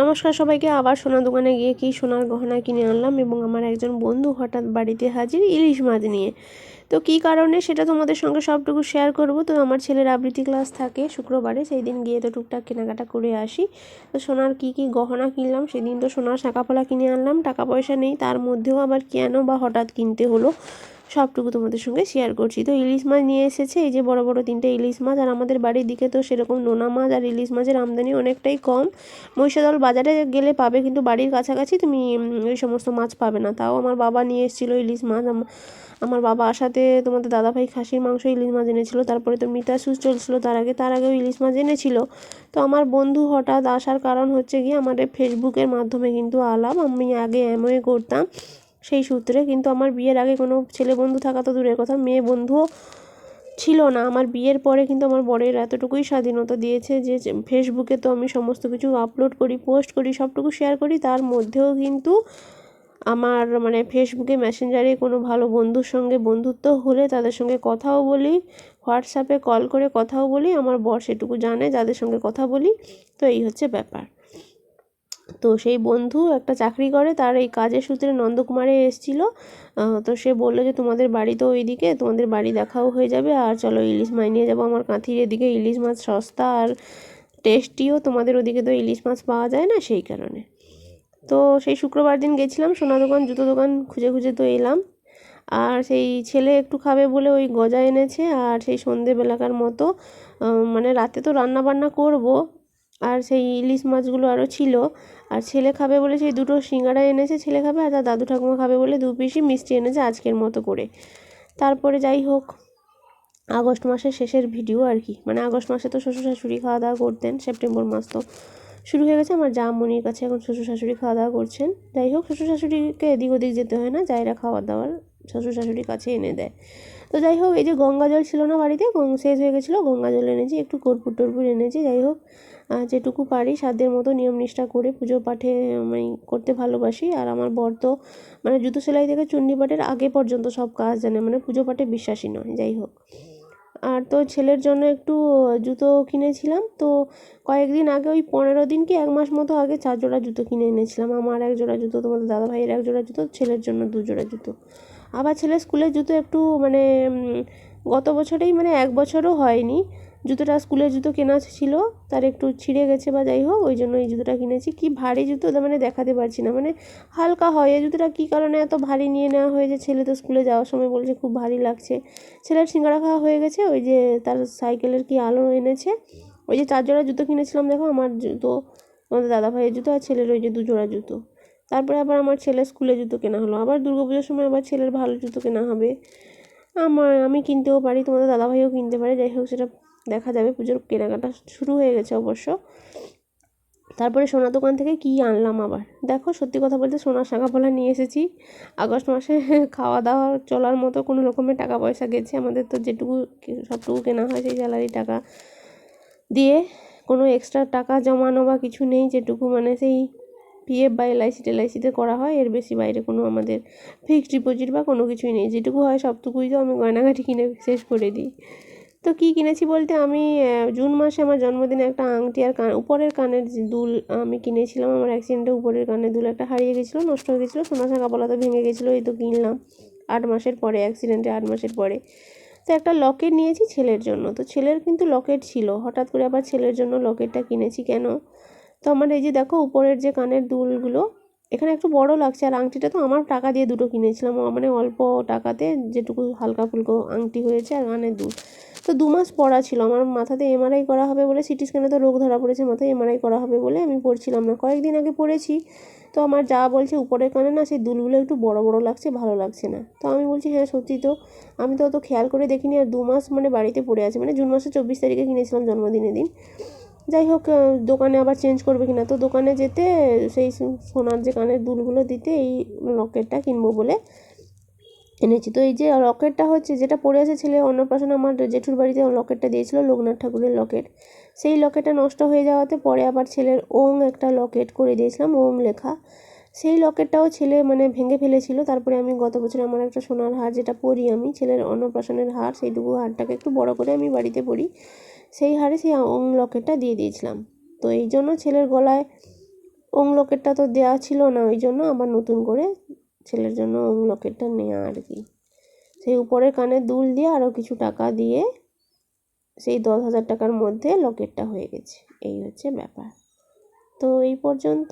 নমস্কার সবাইকে, আবার সোনার দোকানে গিয়ে কি সোনার গহনা কিনে আনলাম এবং আমার একজন বন্ধু হঠাৎ বাড়িতে হাজির ইলিশ মাছ নিয়ে। তো কী কারণে সেটা তোমাদের সঙ্গে সবটুকু শেয়ার করব? তো আমার ছেলের আবৃত্তি ক্লাস থাকে শুক্রবারে, সেই দিন গিয়ে তো টুকটাক কেনাকাটা করে আসি। তো সোনার কী কী গহনা কিনলাম, সেদিন তো সোনার শাঁকাপলা কিনে আনলাম, টাকা পয়সা নেই, তার মধ্যেও আবার কেন বা হঠাৎ কিনতে হলো? সবটুকু তোমাদের সঙ্গে শেয়ার করছি। তো ইলিশ মাছ নিয়ে এসেছে, এই যে বড় বড় তিনটে ইলিশ মাছ, আর আমাদের বাড়ির দিকে তো সেরকম নোনা মাছ আর ইলিশ মাছের আমদানি অনেকটাই কম। মহিষাদল বাজারে গেলে পাবে, কিন্তু বাড়ির কাছাকাছি তুমি ওই সমস্ত মাছ পাবে না। তাও আমার বাবা নিয়ে এসেছিল ইলিশ মাছ। আমার বাবা আসাতে তোমাদের দাদাভাই খাসির মাংস ইলিশ মাছ এনেছিলো, তারপরে তো মৃতাসুস চলছিলো, তার আগে, তার আগেও ইলিশ মাছ এনেছিল। তো আমার বন্ধু হঠাৎ আসার কারণ হচ্ছে গিয়ে আমাদের ফেসবুকের মাধ্যমে কিন্তু আলাপ, আমি আগে এমওয়ে করতাম। সেই সূত্রে। কিন্তু আমার বিয়ের আগে কোনো ছেলে বন্ধু থাকা তো দূরের কথা, মেয়ে বন্ধুও ছিল না। আমার বিয়ের পরে কিন্তু আমার বরের এতটুকুই স্বাধীনতা দিয়েছে যে ফেসবুকে তো আমি সমস্ত কিছু আপলোড করি, পোস্ট করি, সবটুকু শেয়ার করি। তার মধ্যেও কিন্তু আমার মানে ফেসবুকে মেসেঞ্জারে কোনো ভালো বন্ধুর সঙ্গে বন্ধুত্ব হলে তাদের সঙ্গে কথাও বলি, হোয়াটসঅ্যাপে কল করে কথাও বলি, আমার বর সেটুকু জানে, যাদের সঙ্গে কথা বলি। তো এই হচ্ছে ব্যাপার। তো সেই বন্ধু একটা চাকরি করে, তার এই কাজের সূত্রে নন্দকুমারে এসেছিল। তো সে বলল যে, তোমাদের বাড়ি তো ওইদিকে, তোমাদের বাড়ি দেখাও হয়ে যাবে। আর চলো ইলিশ মাছ নিয়ে যাব। আমার কাঁথির এদিকে ইলিশ মাছ সস্তা আর টেস্টিও তোমাদের ওদিকে তো ইলিশ মাছ পাওয়া যায় না সেই কারণে। তো সেই শুক্রবার দিন গেছিলাম, সোনা দোকান, জুতো দোকান খুঁজে খুঁজে তো এলাম। আর সেই ছেলে একটু খাবে বলে ওই গজা এনেছে। আর সেই সন্ধেবেলাকার মতো মানে রাতে তো রান্না বান্না করব আর সেই ইলিশ মাছগুলো আরও ছিল। আর ছেলে খাবে বলে সেই দুটো সিঙ্গারা এনেছে, ছেলে খাবে আর তার দাদু ঠাকুমা খাবে বলে দু পিসি মিষ্টি এনেছে আজকের মতো করে। তারপরে যাই হোক, আগস্ট মাসের শেষের ভিডিও আর কি। মানে আগস্ট মাসে তো শ্বশুর শাশুড়ি খাওয়া দাওয়া করতেন, সেপ্টেম্বর মাস তো শুরু হয়ে গেছে। আমার যা মনির কাছে এখন শ্বশুর শাশুড়ি খাওয়া দাওয়া করছেন। যাই হোক, শ্বশুর শাশুড়িকে এদিক ওদিক যেতে হয় না যাইরা খাওয়ার দাওয়ার শ্বশুর শাশুড়ির কাছে এনে দেয়। তো যাই হোক, এই যে গঙ্গা জল ছিল না বাড়িতে শেষ হয়ে গেছিল, গঙ্গা জল এনেছি, একটু কর্পূর টর্পুর এনেছি, যাই হোক যেটুকু পারি, সাধ্যের মতো নিয়ম নিষ্ঠা করে পুজো পাঠে আমি করতে ভালোবাসি। আর আমার বর তো মানে জুতো সেলাই থেকে চণ্ডী পাঠের আগে পর্যন্ত সব কাজ জানে মানে পুজো পাঠে বিশ্বাসী নয়, যাই হোক। আর তো ছেলের জন্য একটু জুতো কিনেছিলাম, তো কয়েকদিন আগে, ওই পনেরো দিন কি এক মাস মতো আগে চার জোড়া জুতো কিনে এনেছিলাম। আমার এক জোড়া জুতো, তোমাদের দাদা ভাইয়ের এক জোড়া জুতো, ছেলের জন্য দু জোড়া জুতো। আবার ছেলের স্কুলের জুতো একটু মানে গত বছরেই মানে এক বছরও হয়নি। জুতোটা স্কুলের জুতো কেনা ছিল, তার একটু ছিঁড়ে গেছে বা যাই হোক, ওই জন্য এই জুতোটা কিনেছি। কি ভারী জুতো মানে দেখাতে পারছি না। মানে হালকা হয়, এই জুতোটা কী কারণে এত ভারী নিয়ে নেওয়া হয়েছে? ছেলে তো স্কুলে যাওয়ার সময় বলছে খুব ভারী লাগছে। ছেলের সিঙ্গারা খাওয়া হয়ে গেছে, ওই যে তার সাইকেলের কি আলো এনেছে। ওই যে চার জোড়া জুতো কিনেছিলাম, দেখো আমার জুতো, আমাদের দাদা ভাইয়ের জুতো আর ছেলের ওই যে দু জোড়া জুতো। তারপরে আবার আমার ছেলের স্কুলে জুতো কেনা হলো। আবার পুজোর সময় আবার ছেলের ভালো জুতো কেনা হবে। আমার, আমি কিনতেও পারি, তোমাদের দাদাভাইও কিনতে পারে। যাই হোক, সেটা দেখা যাবে। পুজোর কেনাকাটা শুরু হয়ে গেছে অবশ্য। তারপরে সোনা দোকান থেকে কী আনলাম আবার? দেখো, সত্যি কথা বলতে সোনার শাঁখা ফলা নিয়ে এসেছি। আগস্ট মাসে খাওয়া দাওয়া চলার মতো কোনো রকমের টাকা পয়সা গেছে। আমাদের তো যেটুকু সবটুকু কেনা হয় সেই স্যালারি টাকা। দিয়ে কোনো এক্সট্রা টাকা জমানো বা কিছু নেই যেটুকু মানে সেই পিএফ বা এলআইসি টেলআইসিতে করা হয়। এর বেশি বাইরে কোনো আমাদের ফিক্সড ডিপোজিট বা কোনো কিছুই নেই। যেটুকু হয় সবটুকুই তো আমি গয়নাঘাটি কিনে শেষ করে দিই। তো কী কিনেছি বলতে আমি জুন মাসে আমার জন্মদিনে একটা আংটি আর কান, উপরের কানের দুল আমি কিনেছিলাম। আমার অ্যাক্সিডেন্টে উপরের কানের দুল একটা হারিয়ে গেছিল, নষ্ট হয়ে গেছিল, সোনা শাঁকা বলা তো ভেঙে গেছিল, এই তো কিনলাম আট মাসের পরে অ্যাক্সিডেন্টে আট মাসের পরে। তো একটা লকেট নিয়েছি ছেলের জন্য। তো ছেলের কিন্তু লকেট ছিল। হঠাৎ করে আবার ছেলের জন্য লকেটটা কিনেছি। কেন? তো আমার এই যে দেখো উপরের যে কানের দুলগুলো, এখানে একটু বড় লাগছে আর আংটিটা তো আমার টাকা দিয়ে দুটো কিনেছিলাম। মানে অল্প টাকাতে যেটুকু হালকা ফুলকো আংটি হয়েছে আর কানের দুল। তো দু মাস পড়া ছিল। আমার মাথাতে এমআরআই করা হবে বলে, সিটি স্ক্যানে তো রোগ ধরা পড়েছে, মাথায় এমআরআই করা হবে বলে আমি পড়ছিলাম না। কয়েকদিন আগে পড়েছি। তো আমার যা বলছে উপরের কানে না, সেই দুলগুলো একটু বড় বড় লাগছে, ভালো লাগছে না। তো আমি বলছি হ্যাঁ সত্যি তো। আমি তো অত খেয়াল করে দেখিনি আর দু মাস মানে বাড়িতে পড়ে আছে। মানে জুন মাসের চব্বিশ তারিখে কিনেছিলাম জন্মদিনের দিন। যাই হোক দোকানে আবার চেঞ্জ করবে কিনা। তো দোকানে যেতে সেই সোনার যে কানের দুলগুলো দিতে এই লকেটটা কিনবো বলে এনেছি। তো এই যে লকেটটা হচ্ছে, যেটা পড়ে আছে ছেলে অন্নপ্রাশন, আমার জেঠুর বাড়িতে লকেটটা দিয়েছিল, লোকনাথ ঠাকুরের লকেট সেই লকেটটা নষ্ট হয়ে যাওয়াতে পরে আবার ছেলের ওং একটা লকেট করে দিয়েছিলাম ওং লেখা। সেই লকেটটাও ছেলে মানে ভেঙে ফেলেছিল। তারপরে আমি গত বছর আমার একটা সোনার হার যেটা পরি আমি, ছেলের অন্নপ্রাশনের হার, সেইটুকু হারটাকে একটু বড় করে আমি বাড়িতে পরি। সেই হারে সেই ওং লকেটটা দিয়ে দিয়েছিলাম। তো এই জন্য ছেলের গলায় ওং লকেটটা তো দেওয়া ছিল না, ওই জন্য আবার নতুন করে ছেলের জন্য ওং লকেটটা নেওয়া আর কি। সেই উপরের কানে দুল দিয়ে আরও কিছু টাকা দিয়ে সেই দশ হাজার টাকার মধ্যে লকেটটা হয়ে গেছে। এই হচ্ছে ব্যাপার। তো এই পর্যন্ত